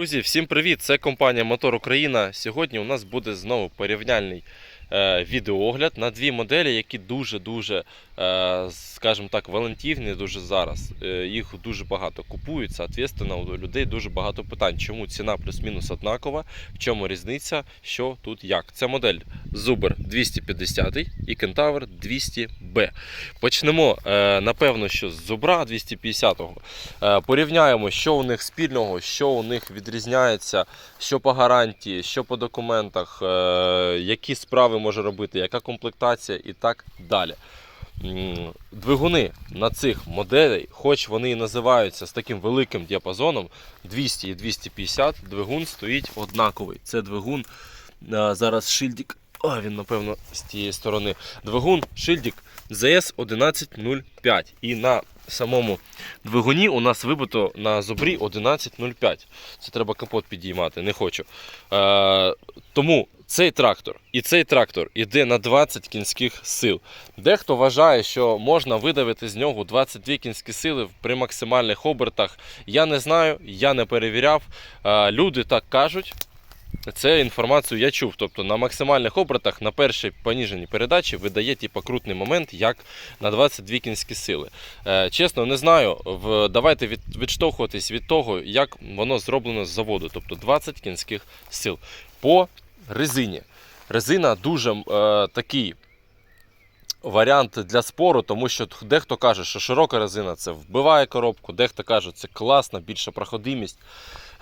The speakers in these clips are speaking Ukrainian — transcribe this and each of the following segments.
Друзі, всім привіт! Це компанія Мотор Україна. Сьогодні у нас буде знову порівняльний відеоогляд на дві моделі, які дуже-дуже, е, скажімо так, валентівні дуже зараз. Е, їх дуже багато купують, соответственно, у людей дуже багато питань. Чому ціна плюс-мінус однакова, в чому різниця, що тут як. Це модель Zuber 250 і Kentaur 200B. Почнемо, е, напевно, що з Zubra 250-го. Е, Порівняємо, що у них спільного, що у них відрізняється, що по гарантії, що по документах, е, які справи може робити, яка комплектація і так далі. Двигуни на цих моделей, хоч вони і називаються з таким великим діапазоном 200 і 250, двигун стоїть однаковий. Це двигун е, зараз шильдик. А, він, напевно, з тієї сторони. Двигун шильдик ZS 1105. І на самому двигуні у нас вибито на зубрі 1105. Це треба капот підіймати, не хочу. Е, тому цей трактор і цей трактор іде на 20 кінських сил. Дехто вважає, що можна видавити з нього 22 кінські сили при максимальних обертах. Я не знаю, я не перевіряв. Е, люди так кажуть. Це інформацію я чув. Тобто на максимальних обертах на першій поніженій передачі видає типу, крутний момент, як на 22 кінські сили. Е, чесно, не знаю. В, давайте від, відштовхуватись від того, як воно зроблено з заводу. Тобто 20 кінських сил. По резині. Резина дуже е, такий варіант для спору, тому що дехто каже, що широка резина це вбиває коробку, дехто каже, це класна, більша проходимість.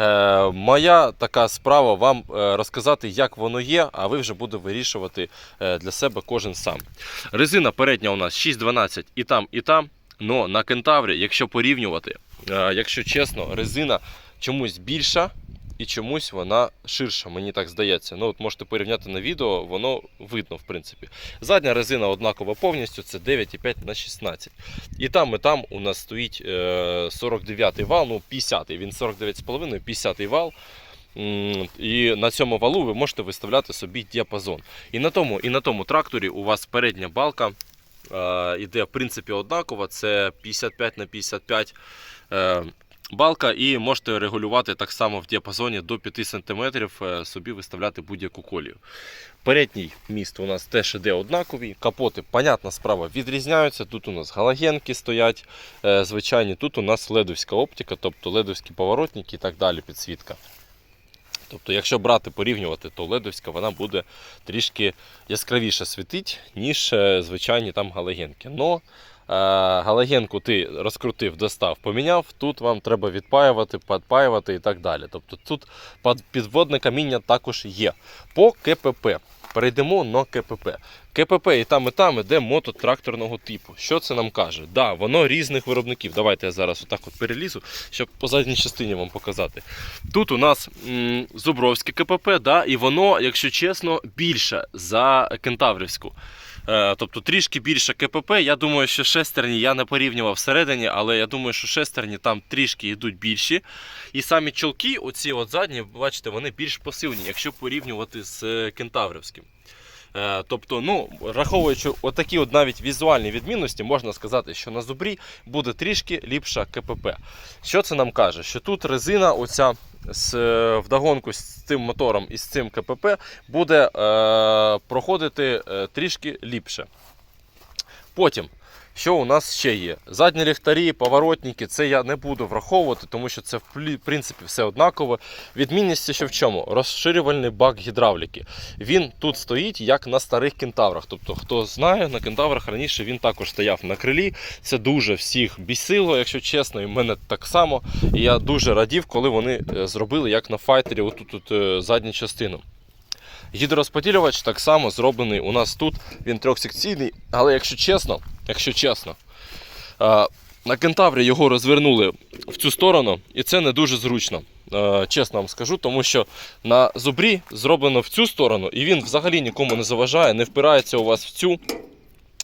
Е, моя така справа вам е, розказати, як воно є, а ви вже будете вирішувати е, для себе кожен сам. Резина передня у нас 6,12 і там, і там. Но на кентаврі, якщо порівнювати, е, якщо чесно, резина чомусь більша і чомусь вона ширша, мені так здається. Ну, от можете порівняти на відео, воно видно, в принципі. Задня резина однакова повністю, це 9,5 на 16. І там, і там у нас стоїть е, 49 вал, ну 50 він 49,5, 50 вал. І на цьому валу ви можете виставляти собі діапазон. І на тому, і на тому тракторі у вас передня балка е, іде в принципі однакова, це 55 на 55 е, балка, і можете регулювати так само в діапазоні до 5 см е, собі виставляти будь-яку колію. Передній міст у нас теж іде однаковий. Капоти, понятна справа, відрізняються. Тут у нас галогенки стоять е, звичайні. Тут у нас ледовська оптика, тобто ледовські поворотники і так далі, підсвітка. Тобто, якщо брати порівнювати, то ледовська вона буде трішки яскравіше світить, ніж е, звичайні там галогенки. Но галогенку ти розкрутив, достав, поміняв, тут вам треба відпаювати, підпаювати і так далі. Тобто тут підводне каміння також є. По КПП. Перейдемо на КПП. КПП і там, і там іде мототракторного типу. Що це нам каже? Да, воно різних виробників. Давайте я зараз отак от перелізу, щоб по задній частині вам показати. Тут у нас м, Зубровське КПП, да, і воно, якщо чесно, більше за Кентаврівську. Е, Тобто трішки більше КПП. Я думаю, що шестерні я не порівнював всередині, але я думаю, що шестерні там трішки йдуть більші. І самі чолки, оці от задні, бачите, вони більш посильні, якщо порівнювати з е, кентаврівським. Е, Тобто, ну, враховуючи отакі от навіть візуальні відмінності, можна сказати, що на зубрі буде трішки ліпша КПП. Що це нам каже? Що тут резина, оця з, е, вдогонку з цим мотором і з цим КПП буде е, проходити е, трішки ліпше. Потім, що у нас ще є? Задні ліхтарі, поворотники, це я не буду враховувати, тому що це в принципі все однаково. Відмінність ще в чому? Розширювальний бак гідравліки. Він тут стоїть як на старих кентаврах. Тобто, хто знає, на кентаврах раніше він також стояв на крилі. Це дуже всіх бісило, якщо чесно, і мене так само. І я дуже радів, коли вони е, зробили як на файтері, отут от, е, задню частину. Гідророзподілювач так само зроблений у нас тут. Він трьохсекційний, але якщо чесно, якщо чесно, е, на кентаврі його розвернули в цю сторону, і це не дуже зручно. Е, Чесно вам скажу, тому що на зубрі зроблено в цю сторону, і він взагалі нікому не заважає, не впирається у вас в цю.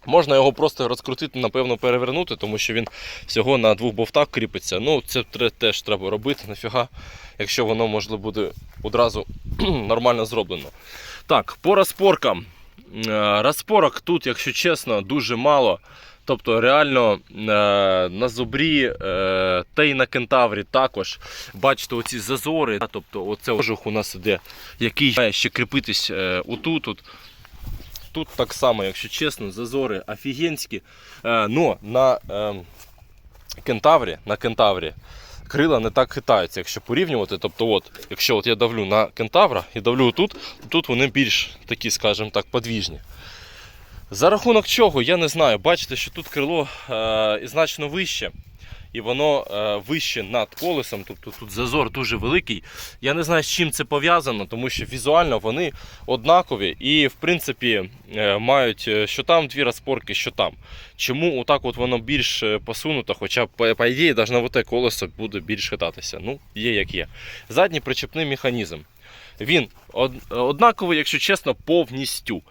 Можна його просто розкрутити, напевно, перевернути, тому що він всього на двох бовтах кріпиться. Ну, це теж треба робити, нафіга, якщо воно можливо буде одразу нормально зроблено. Так, по розпоркам. Е, Розпорок тут, якщо чесно, дуже мало. Тобто, реально е, на зубрі е, та й на кентаврі також бачите оці зазори. Тобто, оце кожух у нас іде, який має ще кріпитись отут. От. Тут так само, якщо чесно, зазори офігенські. Но на е, кентаврі, на кентаврі крила не так хитаються, якщо порівнювати. Тобто, от, якщо от я давлю на кентавра і давлю тут, тут вони більш такі, скажімо так, подвіжні. За рахунок чого, я не знаю. Бачите, що тут крило е, значно вище, і воно е, вище над колесом, тобто тут зазор дуже великий. Я не знаю, з чим це пов'язано, тому що візуально вони однакові і, в принципі, е, мають е, що там дві розпорки, що там. Чому отак от воно більш посунуто, хоча, по, ідеї, должно бути колесо буде більш хитатися. Ну, є як є. Задній причепний механізм. Він од- однаковий, якщо чесно, повністю.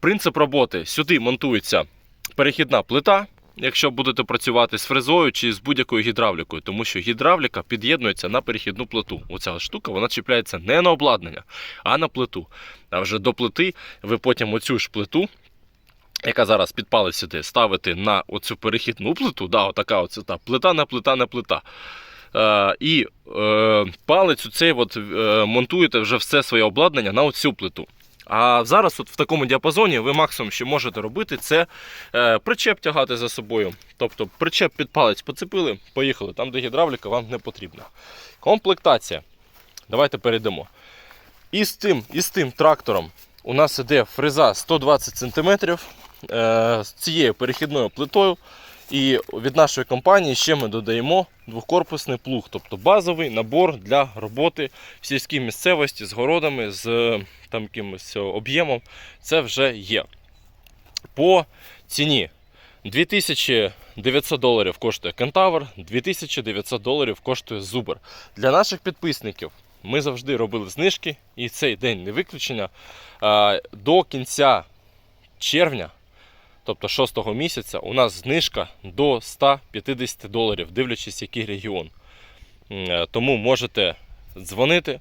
Принцип роботи: сюди монтується перехідна плита, якщо будете працювати з фрезою чи з будь-якою гідравлікою, тому що гідравліка під'єднується на перехідну плиту. Оця штука вона чіпляється не на обладнання, а на плиту. А вже до плити ви потім оцю ж плиту. Яка зараз підпалить сюди, ставити на оцю перехідну плиту, да, отака оця та плита на плита на плита. Е, і е, палець оцей от, е, монтуєте вже все своє обладнання на оцю плиту. А зараз, от в такому діапазоні, ви максимум, що можете робити, це е, причеп тягати за собою. Тобто причеп під палець поцепили, поїхали. Там, де гідравліка, вам не потрібна. Комплектація. Давайте перейдемо. І з тим, і з тим трактором у нас іде фреза 120 см е, з цією перехідною плитою. І від нашої компанії ще ми додаємо двохкорпусний плуг, тобто базовий набор для роботи в сільській місцевості з городами, з там якимось об'ємом. Це вже є. По ціні 2900 доларів коштує кентавр, 2900 доларів коштує зубр. Для наших підписників ми завжди робили знижки, і цей день не виключення. До кінця червня, тобто 6 місяця, у нас знижка до 150 доларів, дивлячись, який регіон. Е, Тому можете дзвонити,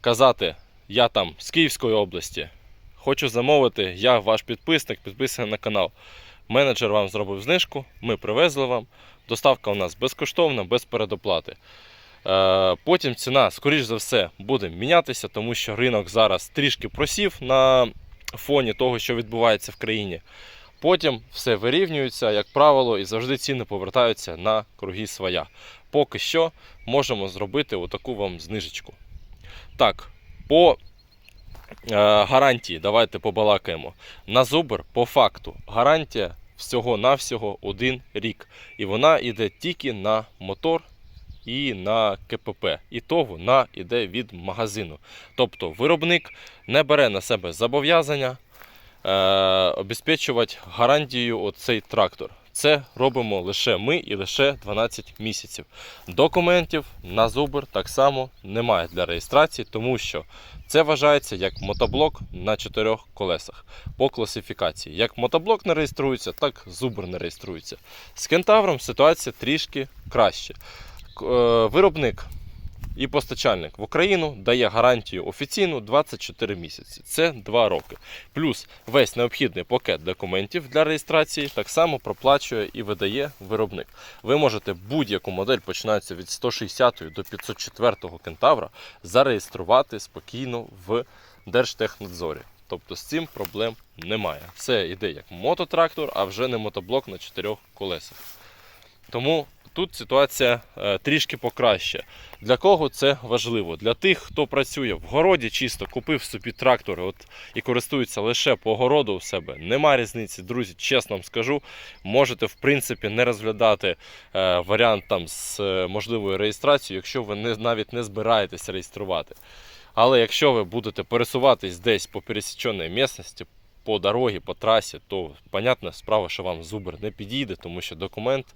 казати, я там з Київської області, хочу замовити, я ваш підписник, підписаний на канал. Менеджер вам зробив знижку, ми привезли вам. Доставка у нас безкоштовна, без передоплати. Е, Потім ціна, скоріш за все, буде мінятися, тому що ринок зараз трішки просів на фоні того, що відбувається в країні. Потім все вирівнюється, як правило, і завжди ціни повертаються на круги своя. Поки що можемо зробити отаку вам знижечку. Так, по е, гарантії давайте побалакаємо. На зубр по факту гарантія всього-навсього один рік. І вона йде тільки на мотор і на КПП. І то вона йде від магазину. Тобто виробник не бере на себе зобов'язання обезпечувати гарантію оцей трактор. Це робимо лише ми і лише 12 місяців. Документів на зубр так само немає для реєстрації, тому що це вважається як мотоблок на чотирьох колесах по класифікації. Як мотоблок не реєструється, так зубр не реєструється. З кентавром ситуація трішки краще. Е, Виробник і постачальник в Україну дає гарантію офіційну 24 місяці. Це 2 роки. Плюс весь необхідний пакет документів для реєстрації так само проплачує і видає виробник. Ви можете будь-яку модель, починається від 160 до 504 кентавра, зареєструвати спокійно в Держтехнадзорі. Тобто з цим проблем немає. Це йде як мототрактор, а вже не мотоблок на чотирьох колесах. Тому тут ситуація е, трішки покраще. Для кого це важливо? Для тих, хто працює в городі, чисто купив собі трактор от, і користується лише по городу у себе. Нема різниці, друзі, чесно вам скажу. Можете в принципі не розглядати е, варіант там з е, можливою реєстрацією, якщо ви не, навіть не збираєтесь реєструвати. Але якщо ви будете пересуватись десь по пересіченій місцевості, по дорозі, по трасі, то понятна справа, що вам зубр не підійде, тому що документ,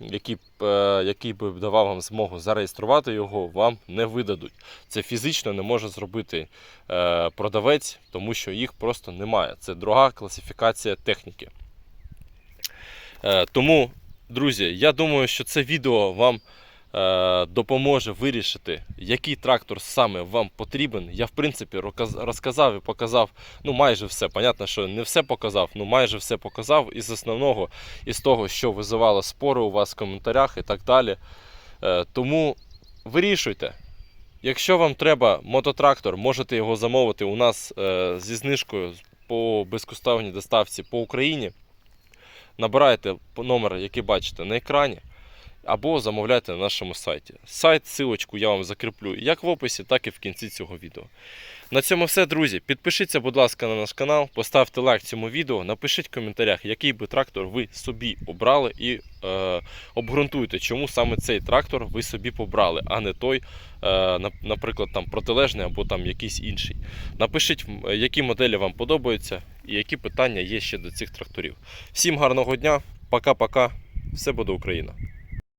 який, е, який би давав вам змогу зареєструвати його, вам не видадуть. Це фізично не може зробити е, продавець, тому що їх просто немає. Це друга класифікація техніки. Е, тому, друзі, я думаю, що це відео вам допоможе вирішити, який трактор саме вам потрібен. Я, в принципі, розказав і показав ну, майже все. Понятно, що не все показав, ну майже все показав із основного, із того, що визивало спори у вас в коментарях і так далі. Е, тому вирішуйте. Якщо вам треба мототрактор, можете його замовити у нас е, зі знижкою по безкоштовній доставці по Україні. Набирайте номер, який бачите на екрані, або замовляйте на нашому сайті. Сайт, силочку я вам закріплю як в описі, так і в кінці цього відео. На цьому все, друзі. Підпишіться, будь ласка, на наш канал, поставте лайк цьому відео, напишіть в коментарях, який би трактор ви собі обрали, і е, обґрунтуйте, чому саме цей трактор ви собі побрали, а не той, е, наприклад, там протилежний або там якийсь інший. Напишіть, які моделі вам подобаються і які питання є ще до цих тракторів. Всім гарного дня, пока-пока, все буде Україна!